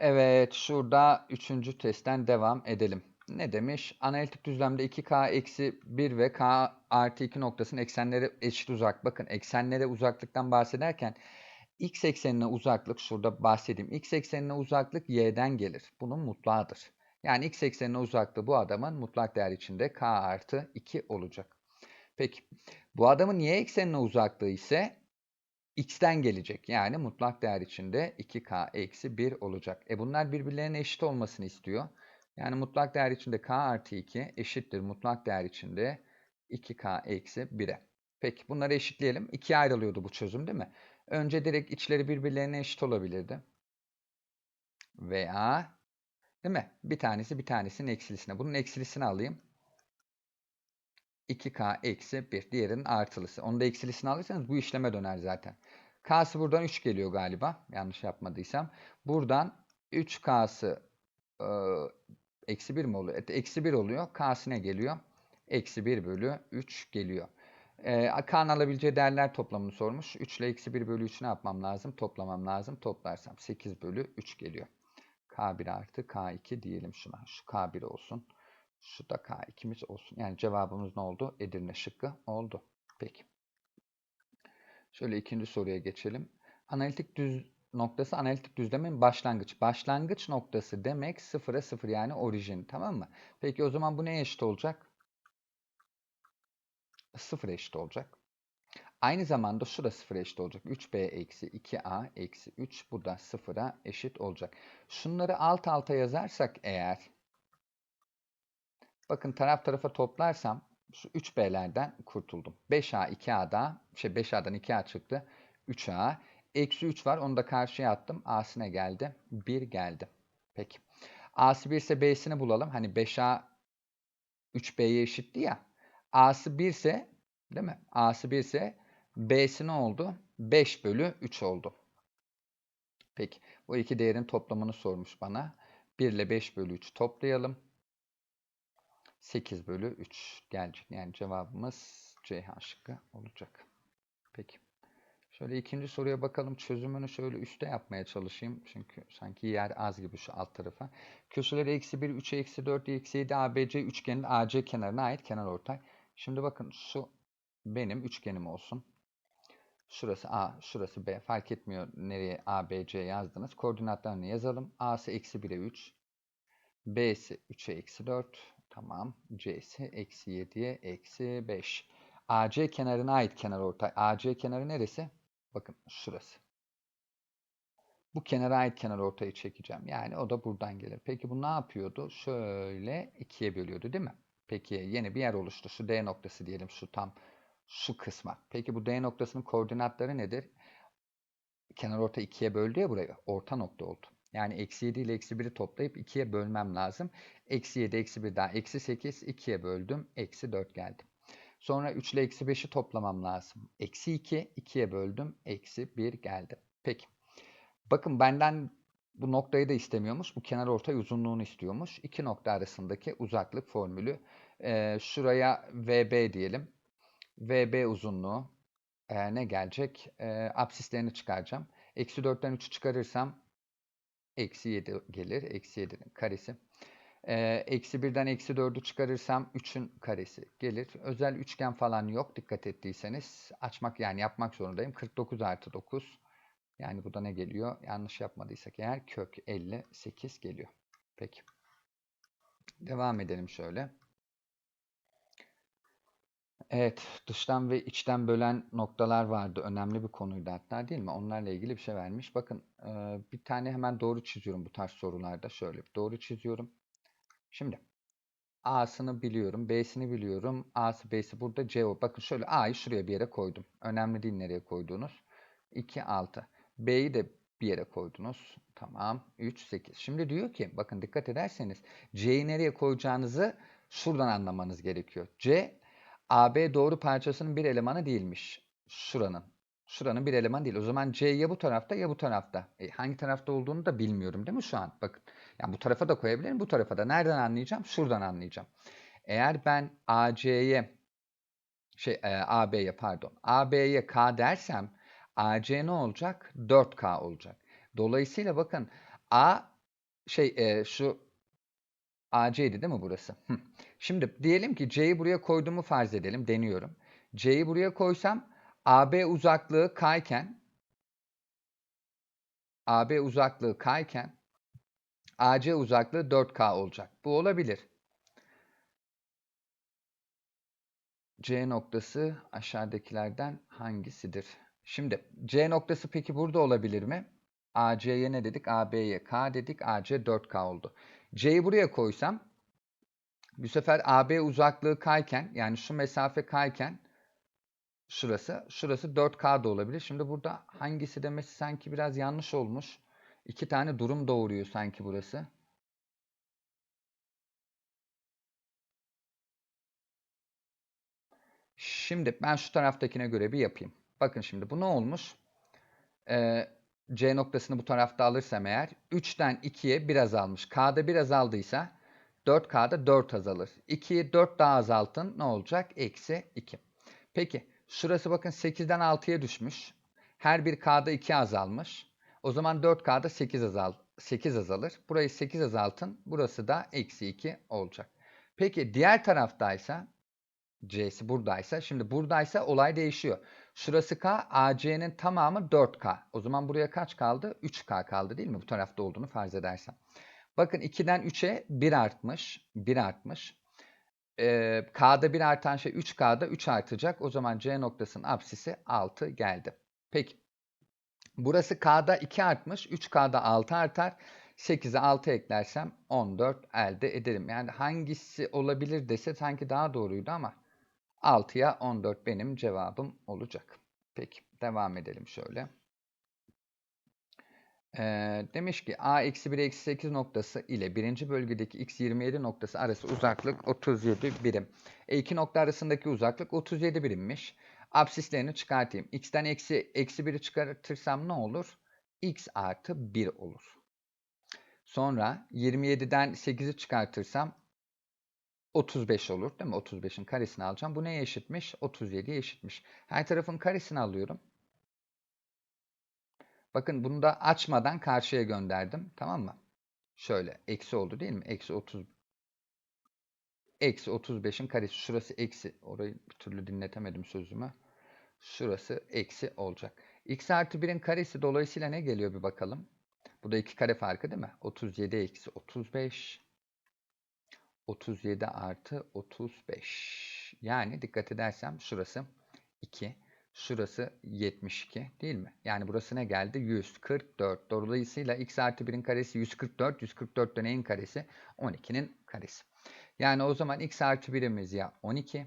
Evet, şurada üçüncü testten devam edelim. Ne demiş? Analitik düzlemde 2k eksi 1 ve k artı 2 noktasının eksenleri eşit uzak. Bakın eksenlere uzaklıktan bahsederken x eksenine uzaklık şurada bahsedeyim. x eksenine uzaklık y'den gelir. Bunun mutlağıdır. Yani x eksenine uzaklığı bu adamın mutlak değer içinde k artı 2 olacak. Peki bu adamın y eksenine uzaklığı ise x'ten gelecek. Yani mutlak değer içinde 2k eksi 1 olacak. E bunlar birbirlerine eşit olmasını istiyor. Yani mutlak değer içinde k artı 2 eşittir mutlak değer içinde 2k eksi 1'e. Peki bunları eşitleyelim. 2'ye ayrılıyordu bu çözüm değil mi? Önce direkt içleri birbirlerine eşit olabilirdi. Veya değil mi? Bir tanesi bir tanesinin eksilisine. Bunun eksilisini alayım. 2k eksi 1. Diğerinin artılısı. Onu da eksilisini alırsanız bu işleme döner zaten. K'sı buradan 3 geliyor galiba. Yanlış yapmadıysam. Buradan 3K'sı e, eksi 1 mi oluyor? Evet, eksi 1 oluyor. K'sı ne geliyor? Eksi 1 bölü 3 geliyor. E, K'nın alabileceği değerler toplamını sormuş. 3 ile eksi 1 bölü 3 ne yapmam lazım? Toplamam lazım. Toplarsam 8 bölü 3 geliyor. K1 artı K2 diyelim şuna. Şu K1 olsun. Şu da K2'miz olsun. Yani cevabımız ne oldu? Edirne şıkkı oldu. Peki. Şöyle ikinci soruya geçelim. Analitik düz noktası analitik düzlemin başlangıç. Başlangıç noktası demek sıfıra sıfır yani orijin. Tamam mı? Peki o zaman bu neye eşit olacak? Sıfır eşit olacak. Aynı zamanda şu da sıfıra eşit olacak. 3b eksi 2a eksi 3 bu da sıfıra eşit olacak. Şunları alt alta yazarsak eğer bakın taraf tarafa toplarsam şu 3b'lerden kurtuldum. 5a 2a'da şey 5a'dan 2a çıktı. 3a eksi 3 var onu da karşıya attım. a'sine geldi. 1 geldi. Peki. a'sı 1 ise b'sini bulalım. Hani 5a 3b'ye eşitti ya. a'sı 1 ise değil mi? a'sı 1 ise b'si ne oldu? 5 bölü 3 oldu. Peki. Bu iki değerin toplamını sormuş bana. 1 ile 5 bölü 3 toplayalım. 8 bölü 3 gelecek. Yani cevabımız Ceyhan şıkkı olacak. Peki. Şöyle ikinci soruya bakalım. Çözümünü şöyle üstte yapmaya çalışayım. Çünkü sanki yer az gibi şu alt tarafa. Köşeleri eksi 1, 3, eksi 4, eksi 7, ABC üçgenin AC kenarına ait kenar ortay. Şimdi bakın şu benim üçgenim olsun. Şurası A, şurası B. Fark etmiyor nereye A, B, C yazdınız. Koordinatlarını yazalım. A'sı eksi 1'e 3. B'si 3'e eksi 4. Tamam. C'si eksi 7'ye eksi 5. AC kenarına ait kenar ortay. AC kenarı neresi? Bakın şurası. Bu kenara ait kenar ortayı çekeceğim. Yani o da buradan gelir. Peki bu ne yapıyordu? Şöyle ikiye bölüyordu değil mi? Peki yeni bir yer oluştu. Şu D noktası diyelim şu tam şu kısma. Peki bu D noktasının koordinatları nedir? Kenar orta ikiye böldü ya burayı. Orta nokta oldu. Yani eksi 7 ile eksi 1'i toplayıp 2'ye bölmem lazım. Eksi 7, eksi 1 daha eksi 8, 2'ye böldüm. Eksi 4 geldi. Sonra 3 ile eksi 5'i toplamam lazım. Eksi 2, 2'ye böldüm. Eksi 1 geldi. Peki. Bakın benden bu noktayı da istemiyormuş. Bu kenar ortay uzunluğunu istiyormuş. İki nokta arasındaki uzaklık formülü. Ee, şuraya VB diyelim. VB uzunluğu e, ne gelecek? E, absislerini çıkaracağım. Eksi 4'ten 3'ü çıkarırsam eksi 7 gelir. Eksi 7'nin karesi. Eksi 1'den eksi 4'ü çıkarırsam 3'ün karesi gelir. Özel üçgen falan yok dikkat ettiyseniz. Açmak yani yapmak zorundayım. 49 artı 9. Yani bu da ne geliyor? Yanlış yapmadıysak eğer kök 58 geliyor. Peki. Devam edelim şöyle. Evet, dıştan ve içten bölen noktalar vardı. Önemli bir konuydu hatta değil mi? Onlarla ilgili bir şey vermiş. Bakın e, bir tane hemen doğru çiziyorum bu tarz sorularda. Şöyle doğru çiziyorum. Şimdi A'sını biliyorum, B'sini biliyorum. A'sı, B'si burada, C o. Bakın şöyle A'yı şuraya bir yere koydum. Önemli değil nereye koyduğunuz. 2, 6. B'yi de bir yere koydunuz. Tamam. 3, 8. Şimdi diyor ki bakın dikkat ederseniz C'yi nereye koyacağınızı şuradan anlamanız gerekiyor. C AB doğru parçasının bir elemanı değilmiş. Şuranın. Şuranın bir eleman değil. O zaman C ya bu tarafta ya bu tarafta. E, hangi tarafta olduğunu da bilmiyorum değil mi şu an? Bakın. Yani bu tarafa da koyabilirim, bu tarafa da. Nereden anlayacağım? Şuradan anlayacağım. Eğer ben AC'ye şey e, AB'ye pardon. AB'ye K dersem AC ne olacak? 4K olacak. Dolayısıyla bakın A şey e, şu AC'ydi değil mi burası? Şimdi diyelim ki C'yi buraya koyduğumu farz edelim. Deniyorum. C'yi buraya koysam AB uzaklığı kayken AB uzaklığı kayken AC uzaklığı 4K olacak. Bu olabilir. C noktası aşağıdakilerden hangisidir? Şimdi C noktası peki burada olabilir mi? AC'ye ne dedik? AB'ye K dedik. AC 4K oldu. C'yi buraya koysam bu sefer AB uzaklığı kayken yani şu mesafe kayken şurası şurası 4K da olabilir. Şimdi burada hangisi demesi sanki biraz yanlış olmuş. İki tane durum doğuruyor sanki burası. Şimdi ben şu taraftakine göre bir yapayım. Bakın şimdi bu ne olmuş? Ee, C noktasını bu tarafta alırsam eğer 3'ten 2'ye 1 azalmış. K'da 1 azaldıysa 4K'da 4 azalır. 2'yi 4 daha azaltın ne olacak? Eksi 2. Peki şurası bakın 8'den 6'ya düşmüş. Her bir K'da 2 azalmış. O zaman 4K'da 8, azal, 8 azalır. Burayı 8 azaltın. Burası da eksi 2 olacak. Peki diğer taraftaysa C'si buradaysa. Şimdi buradaysa olay değişiyor. Şurası K, AC'nin tamamı 4K. O zaman buraya kaç kaldı? 3K kaldı değil mi? Bu tarafta olduğunu farz edersem. Bakın 2'den 3'e 1 artmış. 1 artmış. Ee, K'da 1 artan şey 3K'da 3 artacak. O zaman C noktasının apsisi 6 geldi. Peki. Burası K'da 2 artmış. 3K'da 6 artar. 8'e 6 eklersem 14 elde ederim. Yani hangisi olabilir dese sanki daha doğruydu ama 6'ya 14 benim cevabım olacak. Peki devam edelim şöyle. Ee, demiş ki a eksi 1 eksi 8 noktası ile birinci bölgedeki x 27 noktası arası uzaklık 37 birim. E iki nokta arasındaki uzaklık 37 birimmiş. Absislerini çıkartayım. x'ten eksi, eksi 1'i çıkartırsam ne olur? x artı 1 olur. Sonra 27'den 8'i çıkartırsam 35 olur değil mi? 35'in karesini alacağım. Bu neye eşitmiş? 37'ye eşitmiş. Her tarafın karesini alıyorum. Bakın bunu da açmadan karşıya gönderdim. Tamam mı? Şöyle. Eksi oldu değil mi? Eksi 30. Eksi 35'in karesi. Şurası eksi. Orayı bir türlü dinletemedim sözümü. Şurası eksi olacak. x artı 1'in karesi dolayısıyla ne geliyor bir bakalım. Bu da iki kare farkı değil mi? 37 eksi 35. 37 artı 35. Yani dikkat edersem şurası 2. Şurası 72 değil mi? Yani burası ne geldi? 144. Dolayısıyla x artı 1'in karesi 144. 144 de neyin karesi? 12'nin karesi. Yani o zaman x artı 1'imiz ya 12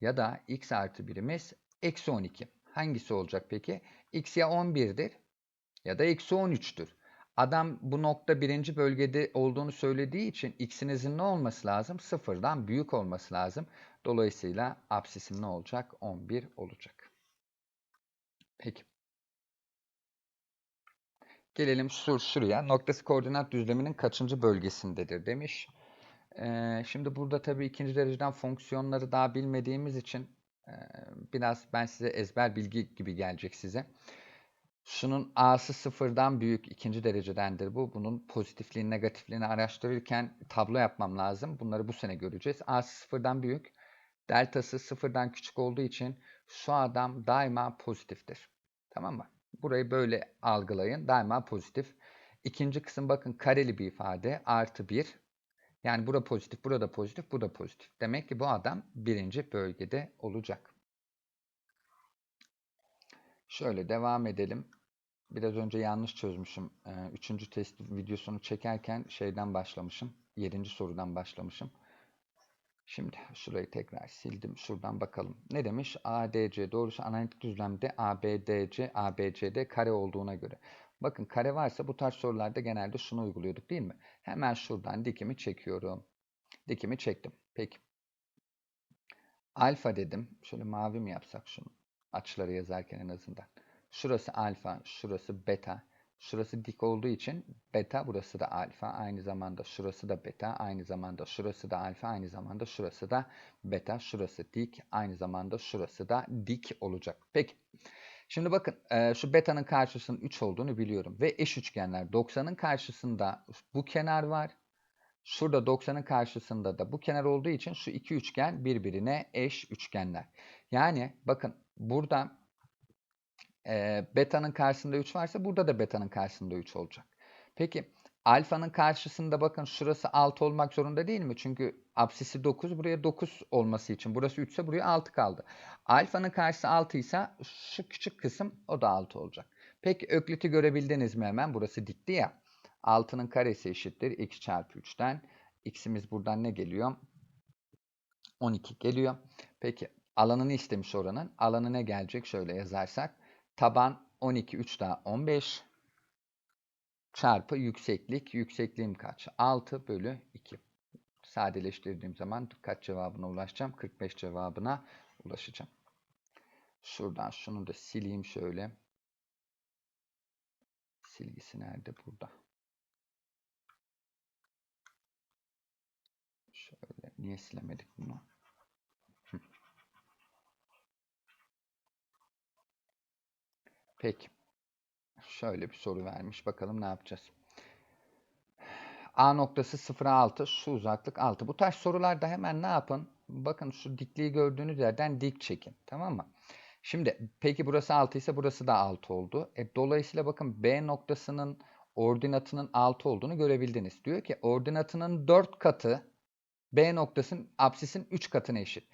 ya da x artı 1'imiz eksi 12. Hangisi olacak peki? x ya 11'dir ya da eksi 13'tür. Adam bu nokta birinci bölgede olduğunu söylediği için x'inizin ne olması lazım? Sıfırdan büyük olması lazım. Dolayısıyla absisim ne olacak? 11 olacak. Peki. Gelelim şur şuraya. Noktası koordinat düzleminin kaçıncı bölgesindedir demiş. Ee, şimdi burada tabii ikinci dereceden fonksiyonları daha bilmediğimiz için e, biraz ben size ezber bilgi gibi gelecek size. Şunun a'sı sıfırdan büyük ikinci derecedendir bu. Bunun pozitifliğini, negatifliğini araştırırken tablo yapmam lazım. Bunları bu sene göreceğiz. A'sı sıfırdan büyük. Deltası sıfırdan küçük olduğu için şu adam daima pozitiftir. Tamam mı? Burayı böyle algılayın. Daima pozitif. İkinci kısım bakın kareli bir ifade. Artı bir. Yani burada pozitif, burada pozitif, bu da pozitif. Demek ki bu adam birinci bölgede olacak. Şöyle devam edelim. Biraz önce yanlış çözmüşüm. Ee, üçüncü test videosunu çekerken şeyden başlamışım. Yedinci sorudan başlamışım. Şimdi şurayı tekrar sildim. Şuradan bakalım. Ne demiş? ADC doğrusu analitik düzlemde ABDC, ABCD kare olduğuna göre. Bakın kare varsa bu tarz sorularda genelde şunu uyguluyorduk değil mi? Hemen şuradan dikimi çekiyorum. Dikimi çektim. Peki. Alfa dedim. Şöyle mavi mi yapsak şunu? Açıları yazarken en azından. Şurası alfa, şurası beta. Şurası dik olduğu için beta, burası da alfa. Aynı zamanda şurası da beta, aynı zamanda şurası da alfa, aynı zamanda şurası da beta. Şurası dik, aynı zamanda şurası da dik olacak. Peki. Şimdi bakın e, şu beta'nın karşısının 3 olduğunu biliyorum. Ve eş üçgenler. 90'ın karşısında bu kenar var. Şurada 90'ın karşısında da bu kenar olduğu için şu iki üçgen birbirine eş üçgenler. Yani bakın burada e, beta'nın karşısında 3 varsa burada da beta'nın karşısında 3 olacak. Peki alfanın karşısında bakın şurası 6 olmak zorunda değil mi? Çünkü apsisi 9 buraya 9 olması için burası 3 ise buraya 6 kaldı. Alfanın karşısı 6 ise şu küçük kısım o da 6 olacak. Peki ökliti görebildiniz mi hemen? Burası dikti ya. 6'nın karesi eşittir x çarpı 3'ten. x'imiz buradan ne geliyor? 12 geliyor. Peki alanını istemiş oranın. Alanı ne gelecek? Şöyle yazarsak. Taban 12, 3 daha 15 çarpı yükseklik. Yüksekliğim kaç? 6 bölü 2. Sadeleştirdiğim zaman kaç cevabına ulaşacağım? 45 cevabına ulaşacağım. Şuradan şunu da sileyim şöyle. Silgisi nerede? Burada. Şöyle. Niye silemedik bunu? Peki. Şöyle bir soru vermiş. Bakalım ne yapacağız. A noktası 0'a 6. Şu uzaklık 6. Bu tarz sorularda hemen ne yapın? Bakın şu dikliği gördüğünüz yerden dik çekin. Tamam mı? Şimdi peki burası 6 ise burası da 6 oldu. E, dolayısıyla bakın B noktasının ordinatının 6 olduğunu görebildiniz. Diyor ki ordinatının 4 katı B noktasının apsisin 3 katına eşit.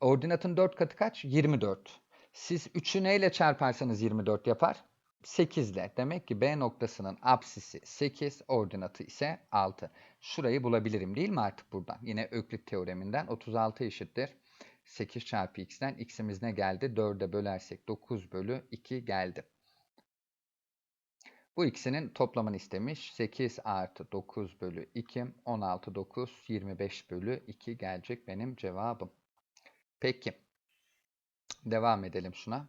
Ordinatın 4 katı kaç? 24. Siz 3'ü neyle çarparsanız 24 yapar? 8 ile. Demek ki B noktasının apsisi 8, ordinatı ise 6. Şurayı bulabilirim değil mi artık buradan? Yine Öklit teoreminden 36 eşittir. 8 çarpı x'ten x'imiz ne geldi? 4'e bölersek 9 bölü 2 geldi. Bu ikisinin toplamını istemiş. 8 artı 9 bölü 2, 16, 9, 25 bölü 2 gelecek benim cevabım. Peki. Devam edelim şuna.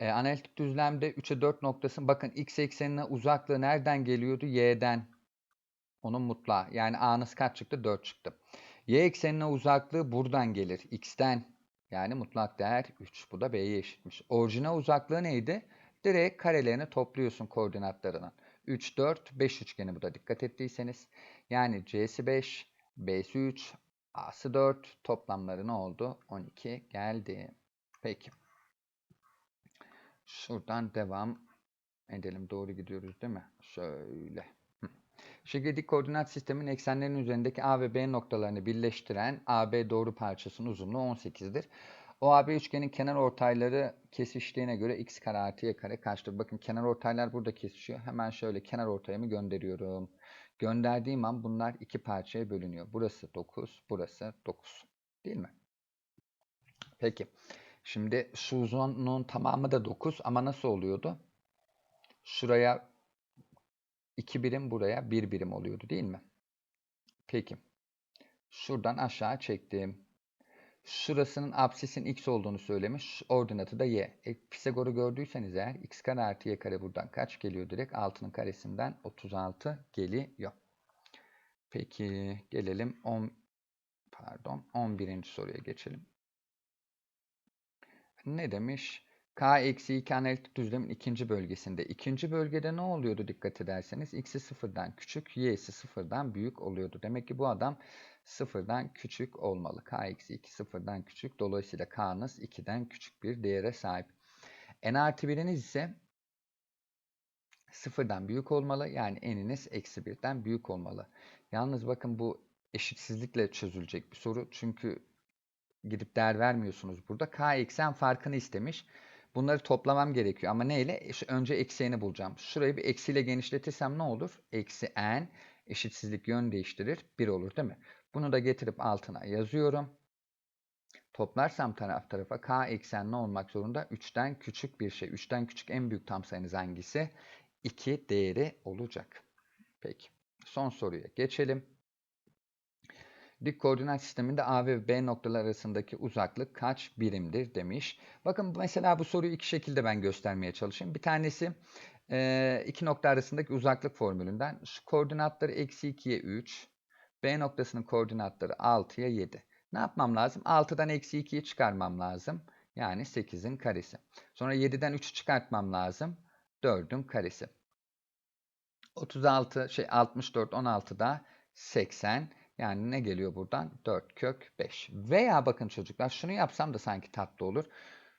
E, analitik düzlemde 3'e 4 noktası. Bakın x eksenine uzaklığı nereden geliyordu? Y'den. Onun mutlağı. Yani a'nız kaç çıktı? 4 çıktı. Y eksenine uzaklığı buradan gelir. X'ten. Yani mutlak değer 3. Bu da B'ye eşitmiş. Orijinal uzaklığı neydi? Direkt karelerini topluyorsun koordinatlarının. 3, 4, 5 üçgeni bu da dikkat ettiyseniz. Yani C'si 5, B'si 3, A'sı 4. Toplamları ne oldu? 12 geldi. Peki. Şuradan devam edelim. Doğru gidiyoruz değil mi? Şöyle. Şimdi dik koordinat sistemin eksenlerin üzerindeki A ve B noktalarını birleştiren AB doğru parçasının uzunluğu 18'dir. O AB üçgenin kenar ortayları kesiştiğine göre x kare artı y kare kaçtır? Bakın kenar ortaylar burada kesişiyor. Hemen şöyle kenar ortayımı gönderiyorum. Gönderdiğim an bunlar iki parçaya bölünüyor. Burası 9, burası 9. Değil mi? Peki. Şimdi uzunluğun tamamı da 9 ama nasıl oluyordu? Şuraya 2 birim buraya 1 birim oluyordu değil mi? Peki. Şuradan aşağı çektim. Şurasının apsisin x olduğunu söylemiş. Ordinatı da y. E, Pisagor'u gördüyseniz eğer x kare artı y kare buradan kaç geliyor direkt? 6'nın karesinden 36 geliyor. Peki gelelim 10 pardon 11. soruya geçelim. Ne demiş? K eksi 2 analitik düzlemin ikinci bölgesinde. İkinci bölgede ne oluyordu dikkat ederseniz? X'i sıfırdan küçük, Y'si sıfırdan büyük oluyordu. Demek ki bu adam sıfırdan küçük olmalı. K eksi 2 sıfırdan küçük. Dolayısıyla K'nız 2'den küçük bir değere sahip. N artı 1'iniz ise sıfırdan büyük olmalı. Yani n'iniz eksi 1'den büyük olmalı. Yalnız bakın bu eşitsizlikle çözülecek bir soru. Çünkü gidip değer vermiyorsunuz burada. K eksen farkını istemiş. Bunları toplamam gerekiyor. Ama neyle? Önce eksiğini bulacağım. Şurayı bir eksiyle genişletirsem ne olur? Eksi n eşitsizlik yön değiştirir. 1 olur değil mi? Bunu da getirip altına yazıyorum. Toplarsam taraf tarafa k eksen ne olmak zorunda? 3'ten küçük bir şey. 3'ten küçük en büyük tam sayınız hangisi? 2 değeri olacak. Peki. Son soruya geçelim. Dik koordinat sisteminde A ve B noktalar arasındaki uzaklık kaç birimdir demiş. Bakın mesela bu soruyu iki şekilde ben göstermeye çalışayım. Bir tanesi iki nokta arasındaki uzaklık formülünden. Şu koordinatları eksi 2'ye 3. B noktasının koordinatları 6'ya 7. Ne yapmam lazım? 6'dan eksi 2'yi çıkarmam lazım. Yani 8'in karesi. Sonra 7'den 3'ü çıkartmam lazım. 4'ün karesi. 36 şey 64 16 da 80. Yani ne geliyor buradan? 4 kök 5. Veya bakın çocuklar şunu yapsam da sanki tatlı olur.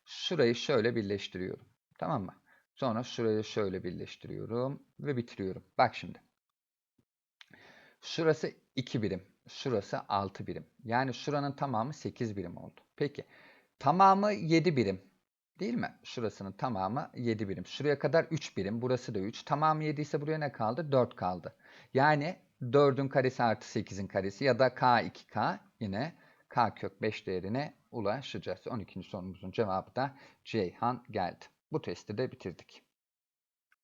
Şurayı şöyle birleştiriyorum. Tamam mı? Sonra şurayı şöyle birleştiriyorum ve bitiriyorum. Bak şimdi. Şurası 2 birim. Şurası 6 birim. Yani şuranın tamamı 8 birim oldu. Peki. Tamamı 7 birim. Değil mi? Şurasının tamamı 7 birim. Şuraya kadar 3 birim. Burası da 3. Tamamı 7 ise buraya ne kaldı? 4 kaldı. Yani 4'ün karesi artı 8'in karesi ya da k2k yine k kök 5 değerine ulaşacağız. 12. sorumuzun cevabı da Ceyhan geldi. Bu testi de bitirdik.